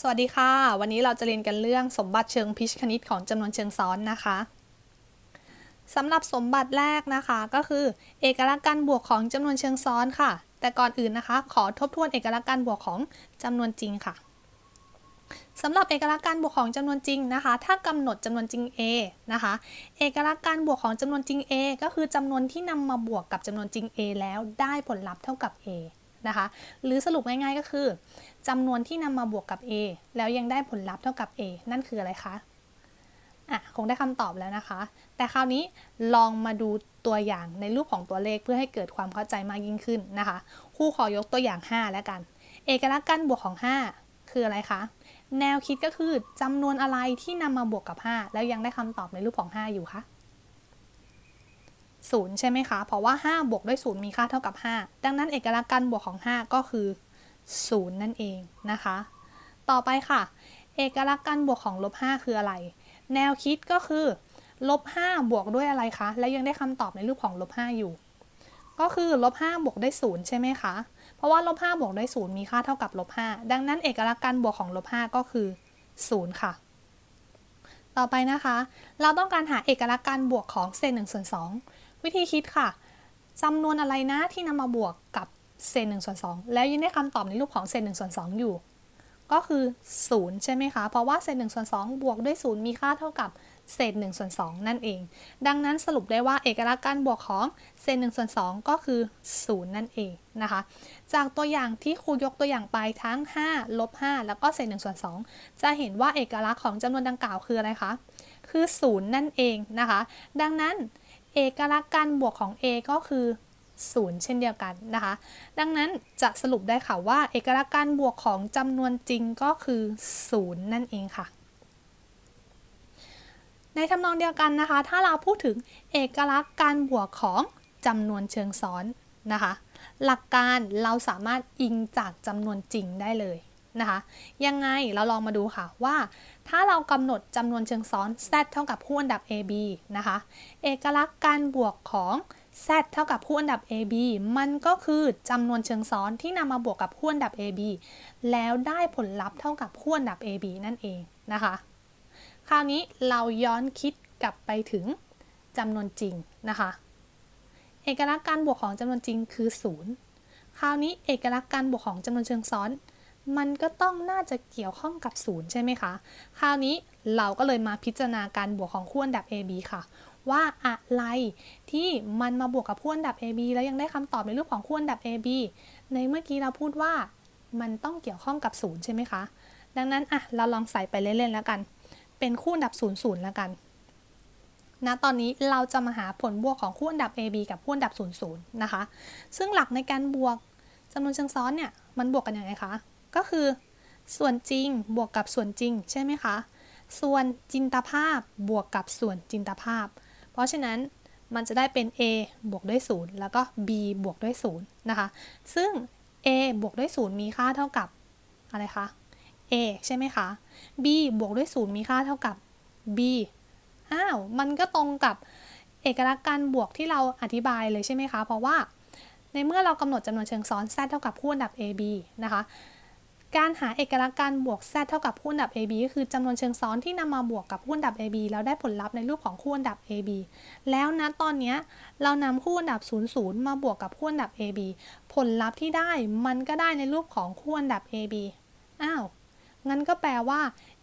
สวัสดีค่ะ วันนี้เราจะเรียนกันเรื่องสมบัติเชิงพิชคณิตของจำนวนเชิงซ้อนนะคะสำหรับสมบัติแรกนะคะก็คือ เอกลักษณ์การบวกของจำนวนเชิงซ้อนค่ะ แต่ก่อนอื่นนะคะ ขอทบทวนเอกลักษณ์การบวกของจำนวนจริงค่ะสำหรับเอกลักษณ์การบวกของจำนวนจริงนะคะ ถ้ากำหนดจำนวนจริง a นะคะ เอกลักษณ์การบวกของจำนวนจริง a ก็คือจำนวนที่นำมาบวกกับจำนวนจริง a แล้วได้ผลลัพธ์เท่ากับ a นะคะ หรือสรุปง่ายๆก็คือจำนวนที่นำมาบวกกับ a แล้วยังได้ผลลัพธ์เท่ากับ a นั่นคืออะไรคะอะคงได้คำตอบแล้วนะคะ แต่คราวนี้ลองมาดูตัวอย่างในรูปของตัวเลขเพื่อให้เกิดความเข้าใจมากยิ่งขึ้นนะคะครูขอยกตัวอย่าง 5 แล้วกัน เอกลักษณ์การบวกของ 5 คืออะไรคะแนวคิดก็คือจำนวนอะไรที่นำมาบวกกับ 5 แล้วยังได้คำตอบในรูปของ 5 อยู่คะ ศูนย์ใช่ไหมคะ เพราะว่า 5 บวกด้วย 0 มีค่าเท่ากับ 5 ดังนั้นเอกลักษณ์การบวกของ 5 ก็คือ 0 นั่นเองนะคะ ต่อไปค่ะ เอกลักษณ์การบวกของลบ 5 คืออะไร แนวคิดก็คือลบ 5 บวกด้วยอะไรคะ และยังได้คำตอบในรูปของลบ 5 อยู่ ก็คือลบ 5 บวกได้0ใช่ไหมคะ เพราะว่าลบ 5 บวกได้0มีค่าเท่ากับลบ 5 ดังนั้นเอกลักษณ์การบวกของลบ 5 ก็คือ 0 ค่ะต่อไปนะคะ เราต้องการหาเอกลักษณ์การบวกของเศษ1ส่วน2 วิธีคิดค่ะจำนวนอะไรนะที่นำมาบวกกับเศษ1ส่วน2แล้วยังได้คำตอบในรูปของเศษ1ส่วน2อยู่ ก็คือ 0 ใช่ไหมคะ เพราะว่าเศษ1ส่วน2บวกด้วย 0 มีค่าเท่ากับเศษ1ส่วน2นั่นเอง ดังนั้นสรุปได้ว่าเอกลักษณ์การบวกของเศษ1ส่วน2ก็คือ 0 นั่นเองนะคะ จากตัวอย่างที่ครูยกตัวอย่างไปทั้ง5ลบ5แล้วก็เศษ1ส่วน2จะเห็นว่าเอกลักษณ์ของจำนวนดังกล่าวคืออะไรคะ คือ 0 นั่นเองนะคะ ดังนั้น เอกลักษณ์การบวกของ a ก็คือ0เช่นเดียวกันนะคะ ดังนั้นจะสรุปได้ค่ะว่า เอกลักษณ์การบวกของจำนวนจริงก็คือ0นั่นเองค่ะ ในทำนองเดียวกันนะคะ ถ้าเราพูดถึงเอกลักษณ์การบวกของจำนวนเชิงซ้อนนะคะ หลักการเราสามารถอิงจากจำนวนจริงได้เลยนะคะ ยังไงเราลองมาดูค่ะว่า ถ้าเรากำหนดจำนวนเชิงซ้อน z เท่ากับคู่อันดับ ab นะคะ เอกลักษณ์การบวกของ z เท่ากับคู่อันดับ ab มันก็คือจำนวนเชิงซ้อนที่นำมาบวกกับคู่อันดับ ab แล้วได้ผลลัพธ์เท่ากับคู่อันดับ ab นั่นเองนะคะ คราวนี้เราย้อนคิดกลับไปถึงจำนวนจริงนะคะ เอกลักษณ์การบวกของจำนวนจริงคือ 0 คราวนี้เอกลักษณ์การบวกของจำนวนเชิงซ้อน มันก็ต้องน่าจะเกี่ยวข้องกับ0ใช่ไหมคะ คราวนี้เราก็เลยมาพิจารณาการบวกของคู่อันดับ AB ค่ะ ว่าอะไรที่มันมาบวกกับคู่อันดับ AB แล้วยังได้คำตอบในรูปของคู่อันดับ AB ในเมื่อกี้เราพูดว่ามันต้องเกี่ยวข้องกับ0ใช่ไหมคะ ดังนั้นอะเราลองใส่ไปเล่นๆแล้วกัน เป็นคู่อันดับ0 0แล้วกันณตอนนี้เราจะมาหาผลบวกของคู่อันดับ AB กับคู่อันดับ0 0นะคะ ซึ่งหลักในการบวกจำนวนเชิงซ้อนเนี่ยมันบวกกันยังไงคะ ก็คือส่วนจริงบวกกับส่วนจริงใช่ไหมคะ ส่วนจินตภาพบวกกับส่วนจินตภาพ เพราะฉะนั้นมันจะได้เป็น a บวกด้วย 0 แล้วก็ b บวกด้วย 0 นะคะ ซึ่ง a บวกด้วย 0 มีค่าเท่ากับอะไรคะ a ใช่ไหมคะ b บวกด้วย 0 มีค่าเท่ากับ b อ้าว มันก็ตรงกับเอกลักษณ์การบวกที่เราอธิบายเลยใช่ไหมคะ เพราะว่าในเมื่อเรากำหนดจำนวนเชิงซ้อน z เท่ากับคู่อันดับ ab นะคะ การหาเอกลักษณ์การบวก z เท่ากับคู่อันดับ ab ก็คือจำนวนเชิงซ้อนที่นำมาบวกกับคู่อันดับ ab แล้วได้ผลลัพธ์ในรูปของคู่อันดับ ab แล้วนะตอนนี้เรานำคู่อันดับ 0 0 มาบวกกับคู่อันดับ ab ผลลัพธ์ที่ได้มันก็ได้ในรูปของคู่อันดับ ab อ้าวงั้นก็แปลว่า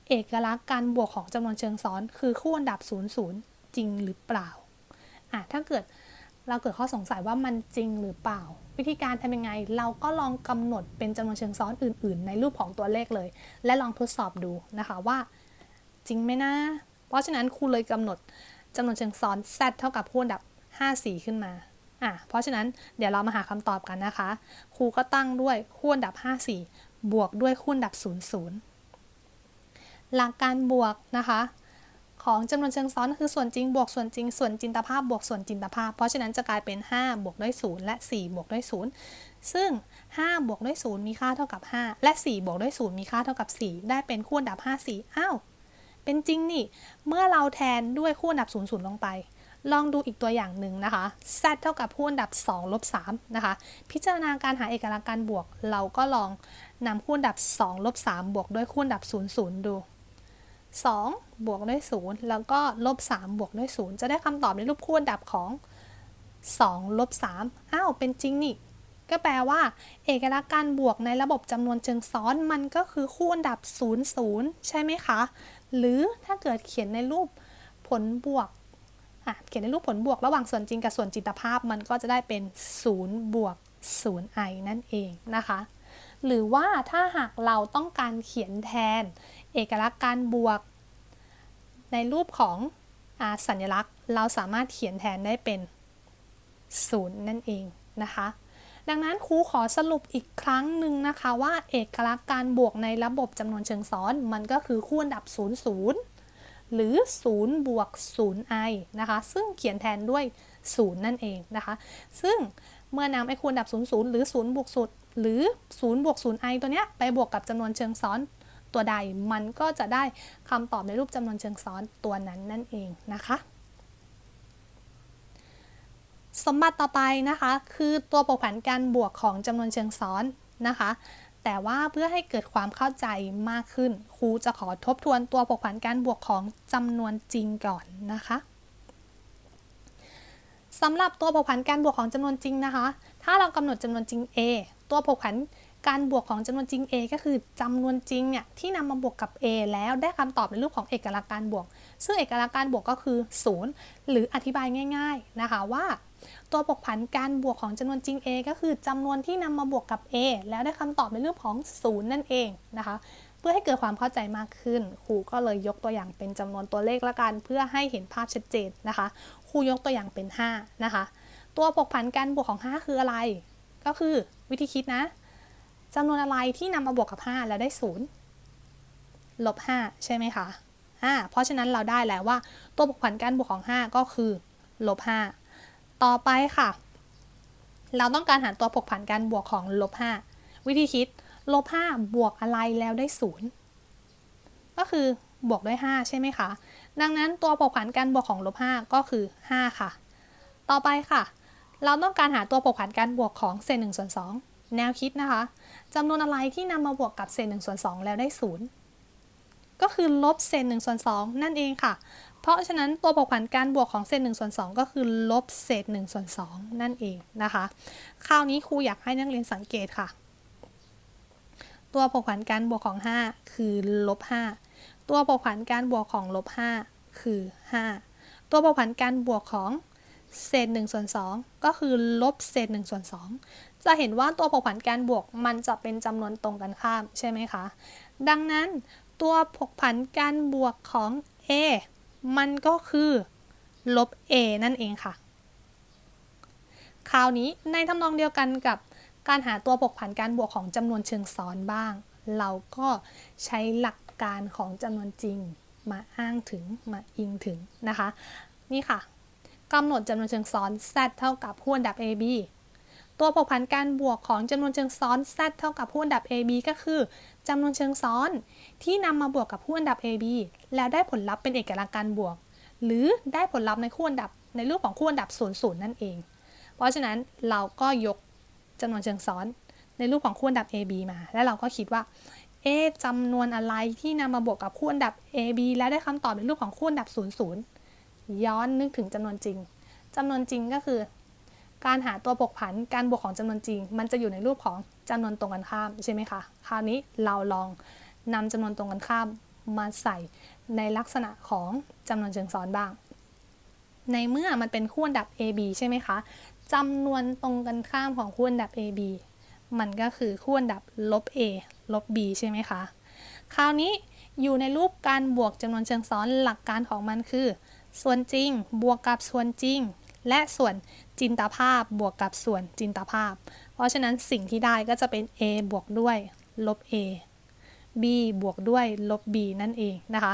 เอกลักษณ์การบวกของจำนวนเชิงซ้อน คือคู่อันดับ 0 0 จริงหรือเปล่าอะถ้าเกิด เราเกิดข้อสงสัยว่ามันจริงหรือเปล่า วิธีการทำยังไง เราก็ลองกำหนดเป็นจำนวนเชิงซ้อนอื่น ๆ ในรูปของตัวเลขเลย และลองทดสอบดูนะคะว่า จริงไหมนะ เพราะฉะนั้นครูเลยกำหนดจำนวนเชิงซ้อน z เท่ากับคู่อันดับ 5 4 ขึ้นมาอะเพราะฉะนั้นเดี๋ยวเรามาหาคำตอบกันนะคะ ครูก็ตั้งด้วยคู่อันดับ 5 4 บวกด้วยคู่อันดับ 0 0 หลักการบวกนะคะ ของจำนวนเชิงซ้อนคือส่วนจริงบวกส่วนจริง ส่วนจินตภาพบวกส่วนจินตภาพ เพราะฉะนั้นจะกลายเป็น 5 บวกด้วย 0 และ 4 บวกด้วย 0 ซึ่ง 5 บวกด้วย 0 มีค่าเท่ากับ 5 และ 4 บวกด้วย 0 มีค่าเท่ากับ 4 ได้เป็นคู่อันดับ 5 4 อ้าว เป็นจริงนี่ เมื่อเราแทนด้วยคู่อันดับ 0 0 ลงไป ลองดูอีกตัวอย่างหนึ่งนะคะ z เท่ากับคู่อันดับ2ลบ3นะคะ พิจารณาการหาเอกลักษณ์การบวก เราก็ลองนำคู่อันดับ2ลบ3บวกด้วยคู่อันดับ0 0 ดู 2 บวกด้วย 0 แล้วก็ลบ3บวกด้วย 0 จะได้คำตอบในรูปคู่อันดับของ2ลบ3อ้าว เป็นจริงนี่ก็แปลว่า เอกลักษณ์การบวกในระบบจำนวนเชิงซ้อนมันก็คือคู่อันดับ 0 0 ใช่ไหมคะ หรือถ้าเกิดเขียนในรูปผลบวกเขียนในรูปผลบวกระหว่างส่วนจริงกับส่วนจินตภาพมันก็จะได้เป็น 0 บวก 0i นั่นเองนะคะ หรือว่าถ้าหากเราต้องการเขียนแทน เอกลักษณ์การบวก ในรูปของอสัญลักษณ์ เราสามารถเขียนแทนได้เป็น 0 นั่นเองนะคะ ดังนั้นครูขอสรุปอีกครั้งหนึ่งนะคะว่าเอกลักษณ์การบวกในระบบจำนวนเชิงซ้อน มันก็คือคู่อันดับ 0 0 หรือ 0 บวก 0i นะคะ ซึ่งเขียนแทนด้วย 0 นั่นเองนะคะ ซึ่งเมื่อนำไอ้คูณดับ 0 0 หรือ 0 บวกสุดหรือ 0 บวก 0i ตัวเนี้ยไปบวกกับจำนวนเชิงซ้อน ตัวใด มันก็จะได้คำตอบในรูปจำนวนเชิงซ้อนตัวนั้นนั่นเองนะคะสมบัติต่อไปนะคะ คือตัวผกผันการบวกของจำนวนเชิงซ้อนนะคะ แต่ว่าเพื่อให้เกิดความเข้าใจมากขึ้น ครูจะขอทบทวนตัวผกผันการบวกของจำนวนจริงก่อนนะคะสำหรับตัวผกผันการบวกของจำนวนจริงนะคะ ถ้าเรากำหนดจำนวนจริง a ตัวผกผัน การบวกของจำนวนจริง a ก็คือจำนวนจริงเนี่ยที่นำมาบวกกับ a แล้วได้คำตอบในรูปของเอกลักษณ์การบวก ซึ่งเอกลักษณ์การบวกก็คือ 0 หรืออธิบายง่าย ๆนะคะว่า ตัวบวกผันการบวกของจำนวนจริง a ก็คือจำนวนที่นำมาบวกกับ a แล้วได้คำตอบในรูปของ 0 นั่นเองนะคะเพื่อให้เกิดความเข้าใจมากขึ้น ครูก็เลยยกตัวอย่างเป็นจำนวนตัวเลขละกัน เพื่อให้เห็นภาพชัดเจนนะคะ ครูยกตัวอย่างเป็น 5 นะคะ ตัวบวกผันการบวกของ 5 คืออะไร ก็คือวิธีคิดนะ จำนวนอะไรที่นำมาบวกกับ 5 แล้วได้ 0 ลบ 5 ใช่ไหมคะอ่าเพราะฉะนั้นเราได้แล้วว่า ตัวบวกผันการบวกของ 5 ก็คือลบ 5 ต่อไปค่ะ เราต้องการหาตัวผกผันการบวกของลบ 5 วิธีคิดลบ 5 บวกอะไรแล้วได้ 0 ก็คือบวกด้วย 5 ใช่ไหมคะ ดังนั้นตัวผกผันการบวกของลบ 5 ก็คือ 5 ค่ะ ต่อไปค่ะ เราต้องการหาตัวผกผันการบวกของเศษ1ส่วน2 แนวคิดนะคะจำนวนอะไรที่นำมาบวกกับเศษ1ส่วน2แล้วได้ 0 ก็คือลบเศษ1ส่วน2นั่นเองค่ะ เพราะฉะนั้นตัวผกผันการบวกของเศษ1ส่วน2ก็คือลบเศษ1ส่วน2นั่นเองนะคะ คราวนี้ครูอยากให้นักเรียนสังเกตค่ะ ตัวผกผันการบวกของ 5 คือลบ5ตัวผกผันการบวกของลบ5คือ 5 ตัวผกผันการบวกของเศษ1ส่วน2ก็คือลบเศษ1ส่วน2 จะเห็นว่าตัวผกผันการบวกมันจะเป็นจำนวนตรงกันข้ามใช่ไหมคะ ดังนั้นตัวผกผันการบวกของ a มันก็คือ ลบ a นั่นเองค่ะ คราวนี้ในทำนองเดียวกันกับการหาตัวผกผันการบวกของจำนวนเชิงซ้อนบ้าง เราก็ใช้หลักการของจำนวนจริงมาอ้างถึงมาอิงถึงนะคะ นี่ค่ะกำหนดจำนวนเชิงซ้อน z เท่ากับคู่อันดับ ab ตัวผกผันการบวกของจำนวนเชิงซ้อน z เท่ากับคู่อันดับ ab ก็คือจำนวนเชิงซ้อน ที่นำมาบวกกับคู่อันดับ AB แล้วได้ผลลัพธ์เป็นเอกลักษณ์การบวก หรือได้ผลลัพธ์ในคู่อันดับในรูปของคู่อันดับ0 0นั่นเอง เพราะฉะนั้นเราก็ยกจำนวนเชิงซ้อน ในรูปของคู่อันดับ AB มา แล้วเราก็คิดว่าเอจำนวนอะไรที่นำมาบวกกับคู่อันดับ AB แล้วได้คำตอบในรูปของคู่อันดับ0 0ย้อนนึกถึงจำนวนจริงจำนวนจริงก็คือ การหาตัวบวกผันการบวกของจำนวนจริง มันจะอยู่ในรูปของจำนวนตรงกันข้ามใช่ไหมคะ คราวนี้เราลองนำจำนวนตรงกันข้ามมาใส่ในลักษณะของจำนวนเชิงซ้อนบ้าง ในเมื่อมันเป็นคู่อันดับ AB ใช่ไหมคะจำนวนตรงกันข้ามของคู่อันดับ AB มันก็คือคู่อันดับลบ A ลบ B ใช่ไหมคะ คราวนี้อยู่ในรูปการบวกจำนวนเชิงซ้อนหลักการของมันคือ ส่วนจริงบวกกับส่วนจริง และส่วน จินตภาพบวกกับส่วนจินตภาพ เพราะฉะนั้นสิ่งที่ได้ก็จะเป็น a บวกด้วย ลบ a b บวกด้วยลบ b นั่นเองนะคะ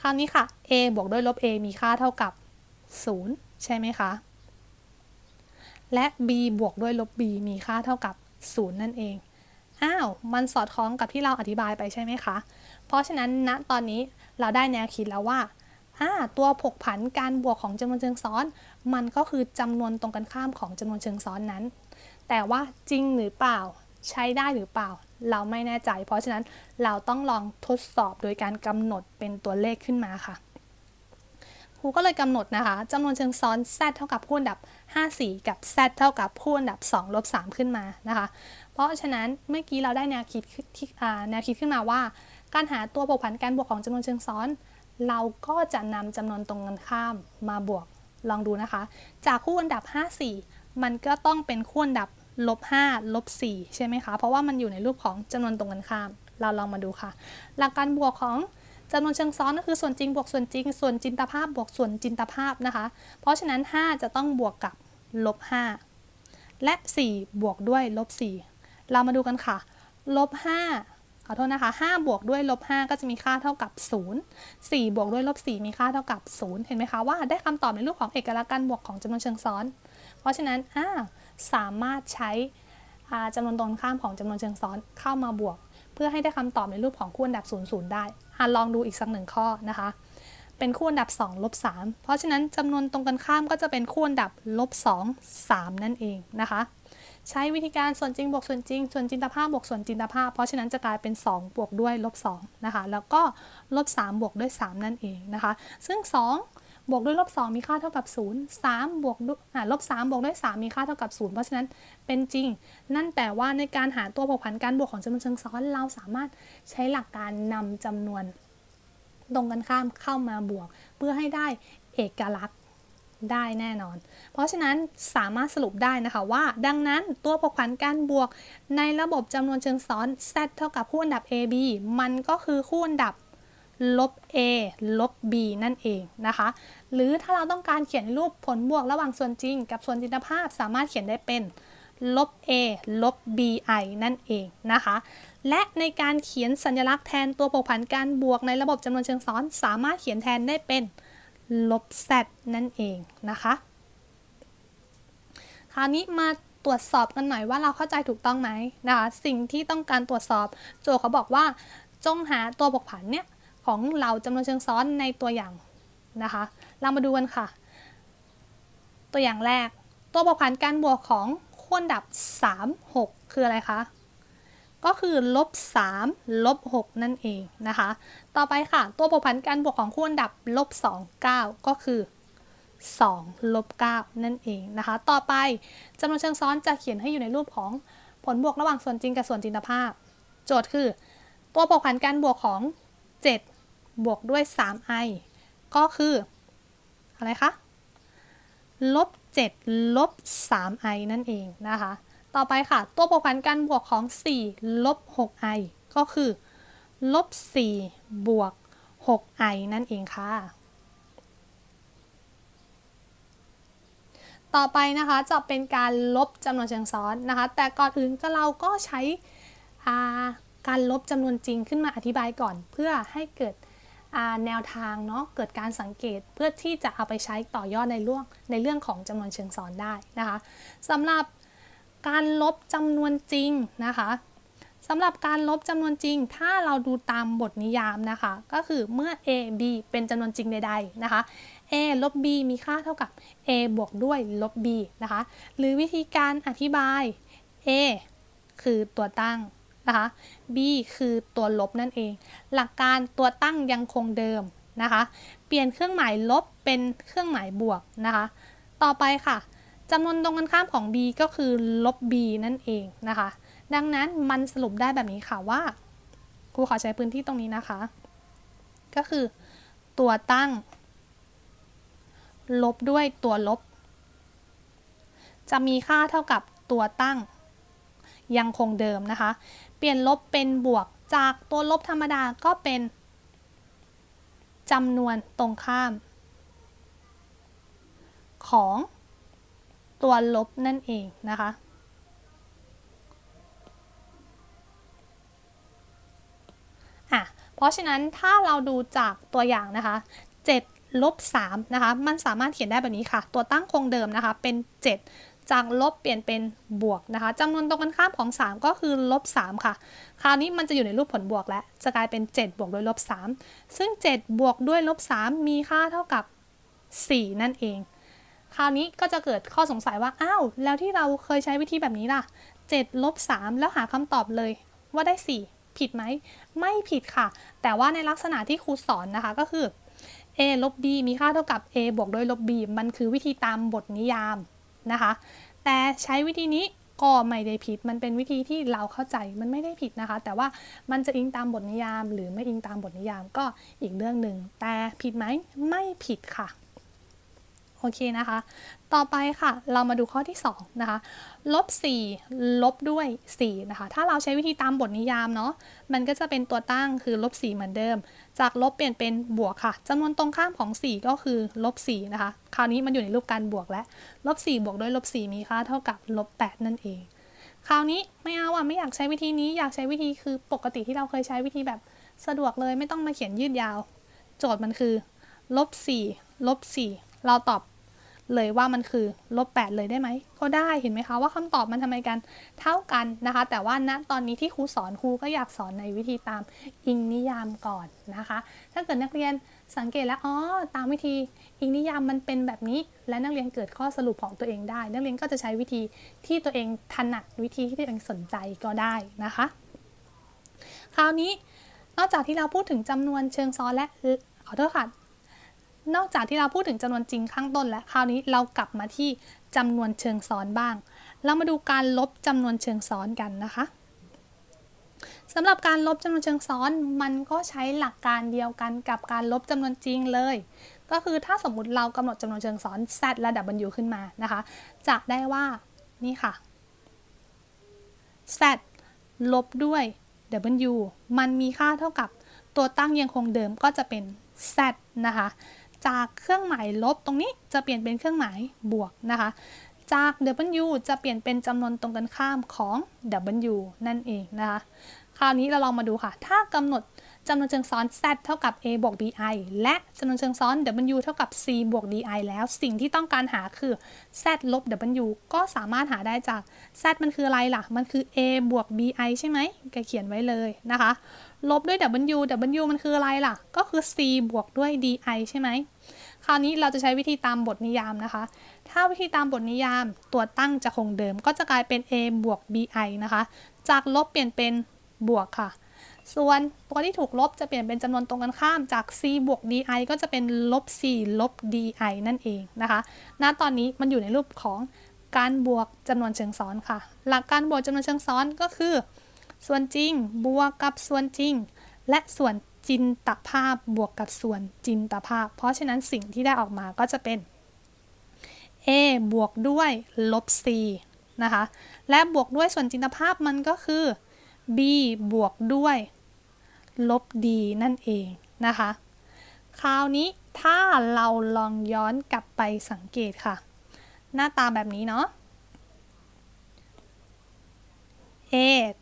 คราวนี้ค่ะ a บวกด้วยลบ a มีค่าเท่ากับ 0 ใช่ไหมคะ และ b บวกด้วยลบ b มีค่าเท่ากับ 0 นั่นเอง อ้าว มันสอดคล้องกับที่เราอธิบายไปใช่ไหมคะ เพราะฉะนั้นณตอนนี้เราได้แนวคิดแล้วว่าอ่า ตัวผกผันการบวกของจำนวนเชิงซ้อน มันก็คือจำนวนตรงกันข้ามของจำนวนเชิงซ้อนนั้น แต่ว่าจริงหรือเปล่าใช้ได้หรือเปล่า เราไม่แน่ใจ เพราะฉะนั้นเราต้องลองทดสอบโดยการกำหนดเป็นตัวเลขขึ้นมาค่ะครูก็เลยกำหนดนะคะจำนวนเชิงซ้อน z เท่ากับคู่อันดับ 5 4 กับ z เท่ากับคู่อันดับ2ลบ3ขึ้นมานะคะ เพราะฉะนั้นเมื่อกี้เราได้แนวคิดที่แนวคิดขึ้นมาว่า การหาตัวผกผันการบวกของจำนวนเชิงซ้อน เราก็จะนำจำนวนตรงกันข้ามมาบวกลองดูนะคะ จากคู่อันดับ 5 4 มันก็ต้องเป็นคู่อันดับลบ5ลบ4ใช่ไหมคะ เพราะว่ามันอยู่ในรูปของจำนวนตรงกันข้าม เราลองมาดูค่ะ หลักการบวกของจำนวนเชิงซ้อนก็คือส่วนจริงบวกส่วนจริง ส่วนจินตภาพบวกส่วนจินตภาพนะคะ เพราะฉะนั้น 5 จะต้องบวกกับลบ5และ 4 บวกด้วยลบ4เรามาดูกันค่ะลบ5 อโทษนะคะ5บวกด้วยลบ5ก็จะมีค่าเท่ากับ 0 4 บวกด้วยลบ4มีค่าเท่ากับ 0 เห็นไหมคะว่าได้คำตอบในรูปของเอกลักษณ์การบวกของจำนวนเชิงซ้อน เพราะฉะนั้นาสามารถใช้จำนวนตรงข้ามของจำนวนเชิงซ้อนเข้ามาบวก เพื่อให้ได้คำตอบในรูปของคู่อันดับ 0 0 ได้อลองดูอีกสักหนึ่งข้อนะคะ เป็นคู่อันดับ2ลบ3เพราะฉะนั้นจำนวนตรงกันข้ามก็จะเป็นคู่อันดับลบ2 3นั่นเองนะคะ ใช้วิธีการส่วนจริงบวกส่วนจริง ส่วนจินตภาพบวกส่วนจินตภาพ เพราะฉะนั้นจะกลายเป็น 2 บวกด้วยลบ2นะคะ แล้วก็ลบ3บวกด้วย 3 นั่นเองนะคะ ซึ่ง 2 บวกด้วยลบ2มีค่าเท่ากับ 0 3 บวกด้วยอ่าลบ3บวกด้วย 3 มีค่าเท่ากับ 0 เพราะฉะนั้นเป็นจริง นั่นแปลว่าในการหาตัวผกผันการบวกของจำนวนเชิงซ้อน เราสามารถใช้หลักการนำจำนวนตรงกันข้ามเข้ามาบวก เพื่อให้ได้เอกลักษณ์ ได้แน่นอน เพราะฉะนั้นสามารถสรุปได้นะคะว่า ดังนั้นตัวผกผันการบวก ในระบบจำนวนเชิงซ้อน z เท่ากับคู่อันดับ ab มันก็คือคู่อันดับลบ a ลบ b นั่นเองนะคะ หรือถ้าเราต้องการเขียนรูปผลบวกระหว่างส่วนจริง กับส่วนจินตภาพสามารถเขียนได้เป็นลบ a ลบ bi นั่นเองนะคะ และในการเขียนสัญลักษณ์แทนตัวผกผันการบวกในระบบจำนวนเชิงซ้อน สามารถเขียนแทนได้เป็น ลบ z นั่นเองนะคะ คราวนี้มาตรวจสอบกันหน่อยว่าเราเข้าใจถูกต้องไหมนะคะ สิ่งที่ต้องการตรวจสอบโจเขาบอกว่าจงหาตัวผกผันเนี่ยของเราจำนวนเชิงซ้อนในตัวอย่างนะคะ เรามาดูกันค่ะ ตัวอย่างแรก ตัวผกผันการบวกของคู่อันดับ 3 6 คืออะไรคะ ก็คือลบ3ลบ6นั่นเองนะคะ ต่อไปค่ะ ตัวผกผันการบวกของคู่อันดับลบ2 9 ก็คือ2ลบ9นั่นเองนะคะ ต่อไปจำนวนเชิงซ้อนจะเขียนให้อยู่ในรูปของผลบวกระหว่างส่วนจริงกับส่วนจินตภาพ โจทย์คือ ตัวผกผันการบวกของ 7 บวกด้วย 3i ก็คือ อะไรคะลบ7ลบ 3i นั่นเองนะคะ ต่อไปค่ะ ตัวผกผันการบวกของ 4 ลบ 6i ก็คือ ลบ 4 บวก 6i นั่นเองค่ะ ต่อไปนะคะจะเป็นการลบจำนวนเชิงซ้อนนะคะ แต่ก่อนอื่นก็เราก็ใช้การลบจำนวนจริงขึ้นมาอธิบายก่อน เพื่อให้เกิดแนวทางเนาะเกิดการสังเกตเพื่อที่จะเอาไปใช้ต่อยอดในเรื่องในเรื่องของจำนวนเชิงซ้อนได้นะคะสำหรับ การลบจำนวนจริงนะคะสำหรับการลบจำนวนจริง ถ้าเราดูตามบทนิยามนะคะ ก็คือเมื่อ a b เป็นจำนวนจริงใดๆนะคะ a ลบ b มีค่าเท่ากับ a บวกด้วยลบ b นะคะ หรือวิธีการอธิบาย a คือตัวตั้งนะคะ b คือตัวลบนั่นเอง หลักการตัวตั้งยังคงเดิมนะคะ เปลี่ยนเครื่องหมายลบเป็นเครื่องหมายบวกนะคะ ต่อไปค่ะ จำนวนตรงกันข้ามของ b ก็คือลบ b นั่นเองนะคะ ดังนั้นมันสรุปได้แบบนี้ค่ะว่าครูขอใช้พื้นที่ตรงนี้นะคะ ก็คือตัวตั้ง ลบด้วยตัวลบ จะมีค่าเท่ากับตัวตั้ง ยังคงเดิมนะคะ เปลี่ยนลบเป็นบวกจากตัวลบธรรมดาก็เป็นจำนวนตรงข้าม ของ ตัวลบนั่นเองนะคะ อะ เพราะฉะนั้นถ้าเราดูจากตัวอย่างนะคะ7ลบ3นะคะ มันสามารถเขียนได้แบบนี้ค่ะ ตัวตั้งคงเดิมนะคะ เป็น 7 จากลบเปลี่ยนเป็นบวกนะคะจำนวนตรงกันข้ามของ 3 ก็คือลบ3ค่ะ คราวนี้มันจะอยู่ในรูปผลบวกแล้ว จะกลายเป็น 7 บวกด้วยลบ3ซึ่ง 7 บวกด้วยลบ3มีค่าเท่ากับ 4 นั่นเอง คราวนี้ก็จะเกิดข้อสงสัยว่า อ้าว แล้วที่เราเคยใช้วิธีแบบนี้ล่ะ7ลบ3แล้วหาคำตอบเลยว่าได้ 4 ผิดไหม ไม่ผิดค่ะ แต่ว่าในลักษณะที่ครูสอนนะคะก็คือ a ลบ b มีค่าเท่ากับ a บวกด้วยลบ b มันคือวิธีตามบทนิยามนะคะ แต่ใช้วิธีนี้ก็ไม่ได้ผิด มันเป็นวิธีที่เราเข้าใจ มันไม่ได้ผิดนะคะ แต่ว่ามันจะอิงตามบทนิยาม หรือไม่อิงตามบทนิยามก็อีกเรื่องหนึ่ง แต่ผิดไหม ไม่ผิดค่ะ โอเคนะคะ ต่อไปค่ะเรามาดูข้อที่ 2 นะคะ ลบ 4 ลบด้วย 4 นะคะ ถ้าเราใช้วิธีตามบทนิยามเนาะ มันก็จะเป็นตัวตั้งคือลบ 4 เหมือนเดิม จากลบเปลี่ยนเป็นบวกค่ะจำนวนตรงข้ามของ 4 ก็คือลบ 4 นะคะ คราวนี้มันอยู่ในรูปการบวกแล้วลบ 4 บวกด้วยลบ 4 มีค่าเท่ากับลบ 8 นั่นเอง คราวนี้ไม่เอาอะไม่อยากใช้วิธีนี้ อยากใช้วิธีคือปกติที่เราเคยใช้วิธีแบบสะดวกเลยไม่ต้องมาเขียนยืดยาว โจทย์มันคือลบ 4 ลบ 4เราตอบ เลยว่ามันคือลบ8เลยได้ไหม ก็ได้เห็นไหมคะว่าคำตอบมันทำไมกันเท่ากันนะคะ แต่ว่าณตอนนี้ที่ครูสอนครูก็อยากสอนในวิธีตามอิงนิยามก่อนนะคะ ถ้าเกิดนักเรียนสังเกตแล้วอ๋อตามวิธีอิงนิยามมันเป็นแบบนี้ และนักเรียนเกิดข้อสรุปของตัวเองได้ นักเรียนก็จะใช้วิธีที่ตัวเองถนัดวิธีที่ตัวเองสนใจก็ได้นะคะ คราวนี้นอกจากที่เราพูดถึงจำนวนเชิงซ้อนและขอโทษค่ะ นอกจากที่เราพูดถึงจำนวนจริงข้างต้นแล้ว คราวนี้เรากลับมาที่จำนวนเชิงซ้อนบ้าง เรามาดูการลบจำนวนเชิงซ้อนกันนะคะสำหรับการลบจำนวนเชิงซ้อนมันก็ใช้หลักการเดียวกันกับการลบจำนวนจริงเลย ก็คือถ้าสมมุติเรากำหนดจำนวนเชิงซ้อน z และ w ขึ้นมานะคะ จะได้ว่านี่ค่ะ z ลบด้วย w มันมีค่าเท่ากับตัวตั้งยังคงเดิมก็จะเป็น z นะคะ จากเครื่องหมายลบตรงนี้จะเปลี่ยนเป็นเครื่องหมายบวกนะคะ จาก w จะเปลี่ยนเป็นจำนวนตรงกันข้ามของ w นั่นเองนะคะ คราวนี้เราลองมาดูค่ะ ถ้ากำหนดจำนวนเชิงซ้อน z เท่ากับ a บวก bi และจำนวนเชิงซ้อน w เท่ากับ c บวก di แล้วสิ่งที่ต้องการหาคือ z ลบ w ก็สามารถหาได้จาก z มันคืออะไรล่ะ มันคือ a บวก bi ใช่ไหมก็เขียนไว้เลยนะคะ ลบด้วย w w มันคืออะไรล่ะ ก็คือ c บวกด้วย di ใช่ไหมคราวนี้เราจะใช้วิธีตามบทนิยามนะคะ ถ้าวิธีตามบทนิยามตัวตั้งจะคงเดิม ก็จะกลายเป็น a บวก bi นะคะ จากลบเปลี่ยนเป็นบวกค่ะ ส่วนตัวที่ถูกลบจะเปลี่ยนเป็นจำนวนตรงกันข้ามจาก c บวก di ก็จะเป็นลบ c ลบ di นั่นเองนะคะ ณ ตอนนี้มันอยู่ในรูปของการบวกจำนวนเชิงซ้อนค่ะ หลักการบวกจำนวนเชิงซ้อนก็คือ ส่วนจริงบวกกับส่วนจริง และส่วนจินตภาพบวกกับส่วนจินตภาพ เพราะฉะนั้นสิ่งที่ได้ออกมาก็จะเป็น a บวกด้วยลบ c นะคะ และบวกด้วยส่วนจินตภาพมันก็คือ b บวกด้วยลบ d นั่นเองนะคะ คราวนี้ถ้าเราลองย้อนกลับไปสังเกตค่ะ หน้าตาแบบนี้เนาะ a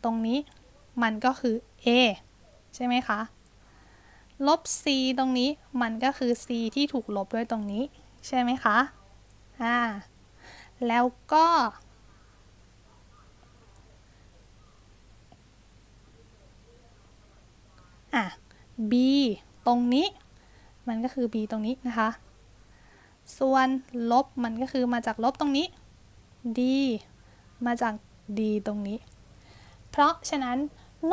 ตรงนี้มันก็คือ a ใช่ไหมคะ ลบ c ตรงนี้มันก็คือ c ที่ถูกลบด้วยตรงนี้ ใช่ไหมคะ อ่าแล้วก็ อะ b ตรงนี้ มันก็คือ b ตรงนี้นะคะ ส่วนลบมันก็คือมาจากลบตรงนี้ d มาจาก d ตรงนี้ เพราะฉะนั้น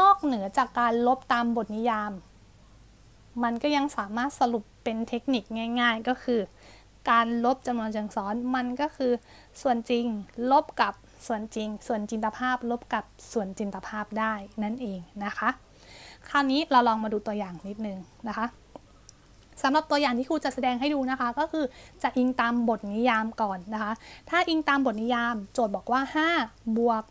นอกเหนือจากการลบตามบทนิยาม มันก็ยังสามารถสรุปเป็นเทคนิคง่าย ๆ ก็คือ การลบจำนวนเชิงซ้อนมันก็คือ ส่วนจริงลบกับส่วนจริง ส่วนจินตภาพลบกับส่วนจินตภาพได้นั่นเองนะคะ คราวนี้เราลองมาดูตัวอย่างนิดนึงนะคะสำหรับตัวอย่างที่ครูจะแสดงให้ดูนะคะ ก็คือจะอิงตามบทนิยามก่อนนะคะ ถ้าอิงตามบทนิยาม โจทย์บอกว่า 5 บวก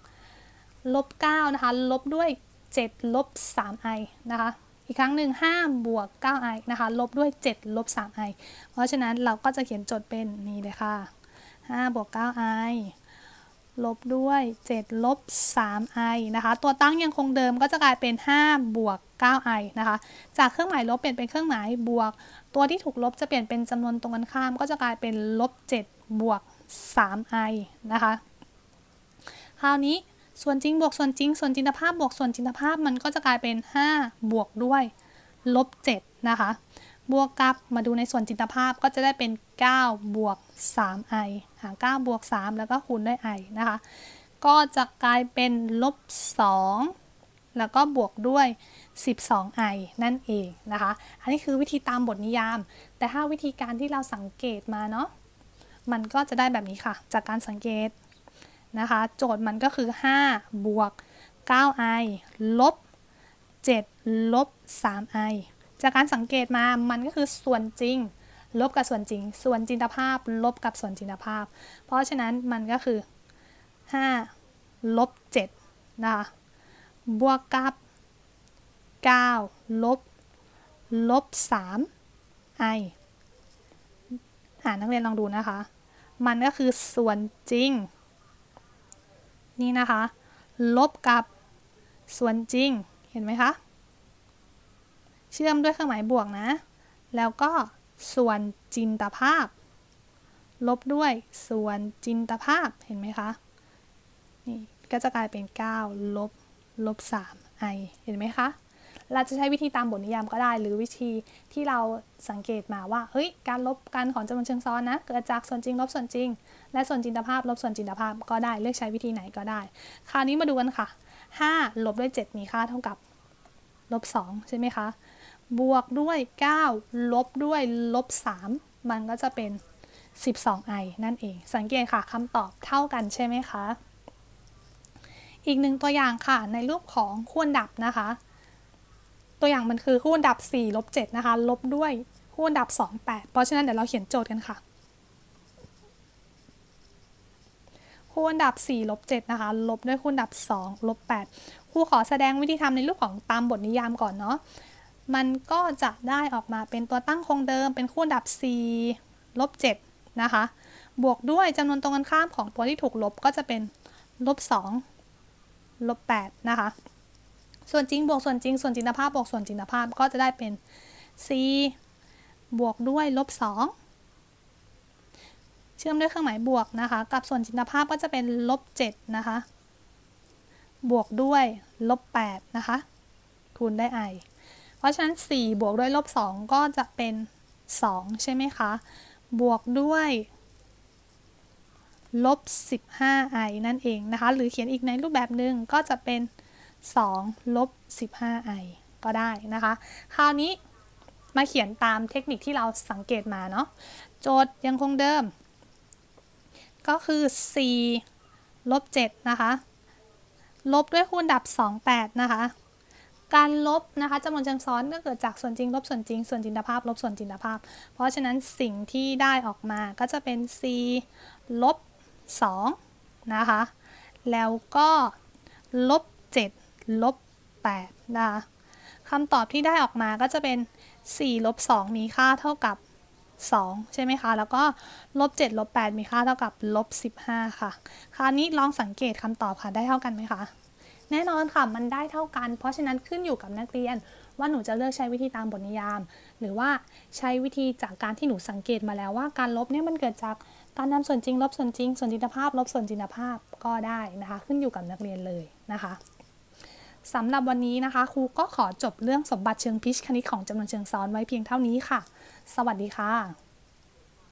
ลบ9นะคะลบด้วย 7 ลบ 3i นะคะ อีกครั้งหนึ่ง5บวก 9i นะคะลบด้วย 7 ลบ 3i เพราะฉะนั้นเราก็จะเขียนโจทย์เป็นนี่เลยค่ะ5บวก 9i ลบด้วย 7 ลบ 3i นะคะ ตัวตั้งยังคงเดิมก็จะกลายเป็น 5 บวก 9i นะคะ จากเครื่องหมายลบเปลี่ยนเป็นเครื่องหมายบวก ตัวที่ถูกลบจะเปลี่ยนเป็นจำนวนตรงกันข้าม ก็จะกลายเป็นลบ 7 บวก 3i นะคะราวนี้ ส่วนจริงบวกส่วนจริง ส่วนจินตภาพบวกส่วนจินตภาพมันก็จะกลายเป็น 5 บวกด้วยลบ7นะคะ บวกกับมาดูในส่วนจินตภาพก็จะได้เป็น 9 บวก 3i หา9บวก 3 แล้วก็คูณด้วย i นะคะ ก็จะกลายเป็นลบ 2 แล้วก็บวกด้วย 12i นั่นเองนะคะ อันนี้คือวิธีตามบทนิยาม แต่ถ้าวิธีการที่เราสังเกตมาเนาะ มันก็จะได้แบบนี้ค่ะ จากการสังเกต นะคะ โจทย์มันก็คือ 5 บวก 9i ลบ 7 ลบ 3i จากการสังเกตมา มันก็คือส่วนจริง ลบกับส่วนจริง ส่วนจินตภาพ ลบกับส่วนจินตภาพ เพราะฉะนั้นมันก็คือ 5 ลบ 7 นะคะ บวกกับ 9 ลบ ลบ 3i อ่านักเรียนลองดูนะคะ มันก็คือส่วนจริง นี่นะคะ ลบกับส่วนจริง เห็นไหมคะ เชื่อมด้วยเครื่องหมายบวกนะ แล้วก็ส่วนจินตภาพ ลบด้วยส่วนจินตภาพ เห็นไหมคะ นี่ก็จะกลายเป็น 9 ลบ ลบ 3i เห็นไหมคะ เราจะใช้วิธีตามบทนิยามก็ได้ หรือวิธีที่เราสังเกตมาว่าเฮ้ยการลบกันของจำนวนเชิงซ้อนนะเกิดจากส่วนจริงลบส่วนจริง และส่วนจินตภาพลบส่วนจินตภาพก็ได้เลือกใช้วิธีไหนก็ได้ คราวนี้มาดูกันค่ะ 5 ลบด้วย 7 มีค่าเท่ากับลบ2ใช่ไหมคะบวกด้วย 9 ลบด้วยลบ3มันก็จะเป็น 12i นั่นเอง สังเกตค่ะคำตอบเท่ากันใช่ไหมคะ อีกหนึ่งตัวอย่างค่ะในรูปของคูณดับนะคะ ตัวอย่างมันคือคูณดับ4ลบ7นะคะ ลบด้วยคูณดับ2 8 เพราะฉะนั้นเดี๋ยวเราเขียนโจทย์กันค่ะคูณดับ4ลบ7นะคะ ลบด้วยคูณดับ2ลบ8ครูขอแสดงวิธีทำในรูปของตามบทนิยามก่อนเนาะ มันก็จะได้ออกมาเป็นตัวตั้งคงเดิม เป็นคูณดับ4ลบ7นะคะ บวกด้วยจำนวนตรงกันข้ามของตัวที่ถูกลบก็จะเป็นลบ2ลบ8นะคะ ส่วนจริงบวกส่วนจริง ส่วนจินตภาพบวกส่วนจินตภาพก็จะได้เป็น c บวกด้วยลบ2เชื่อมด้วยเครื่องหมายบวกนะคะ กับส่วนจินตภาพก็จะเป็นลบ7นะคะ บวกด้วยลบ8นะคะ คูณได้ i เพราะฉะนั้น 4 บวกด้วยลบ2ก็จะเป็น 2 ใช่ไหมคะ บวกด้วยลบ 15i นั่นเองนะคะ หรือเขียนอีกในรูปแบบหนึ่งก็จะเป็น 2ลบ 15i ก็ได้นะคะ คราวนี้มาเขียนตามเทคนิคที่เราสังเกตมาเนาะ โจทย์ยังคงเดิม ก็คือ 4 ลบ 7 นะคะ ลบด้วยคูณดับ 2 8 นะคะ การลบนะคะจำนวนเชิงซ้อนก็เกิดจากส่วนจริง ลบส่วนจริง ส่วนจินตภาพ ลบส่วนจินตภาพ เพราะฉะนั้นสิ่งที่ได้ออกมาก็จะเป็น c ลบ 2 นะคะ แล้วก็ลบ 7 ลบ8นะคะคำตอบที่ได้ออกมาก็จะเป็น 4 ลบ 2 มีค่าเท่ากับ 2 ใช่ไหมคะ แล้วก็ลบ 7 ลบ 8 มีค่าเท่ากับลบ 15 ค่ะ คราวนี้ลองสังเกตคำตอบค่ะ ได้เท่ากันไหมคะ แน่นอนค่ะ มันได้เท่ากัน เพราะฉะนั้นขึ้นอยู่กับนักเรียน ว่าหนูจะเลือกใช้วิธีตามบทนิยาม หรือว่าใช้วิธีจากการที่หนูสังเกตมาแล้วว่าการลบเนี่ยมันเกิดจากการนำส่วนจริง ลบส่วนจริง ส่วนจินตภาพ ลบส่วนจินตภาพก็ได้นะคะ ขึ้นอยู่กับนักเรียนเลยนะคะ สำหรับวันนี้นะคะ ครูก็ขอจบเรื่องสมบัติเชิงพิชคณิตของจำนวนเชิงซ้อนไว้เพียงเท่านี้ค่ะ สวัสดีค่ะ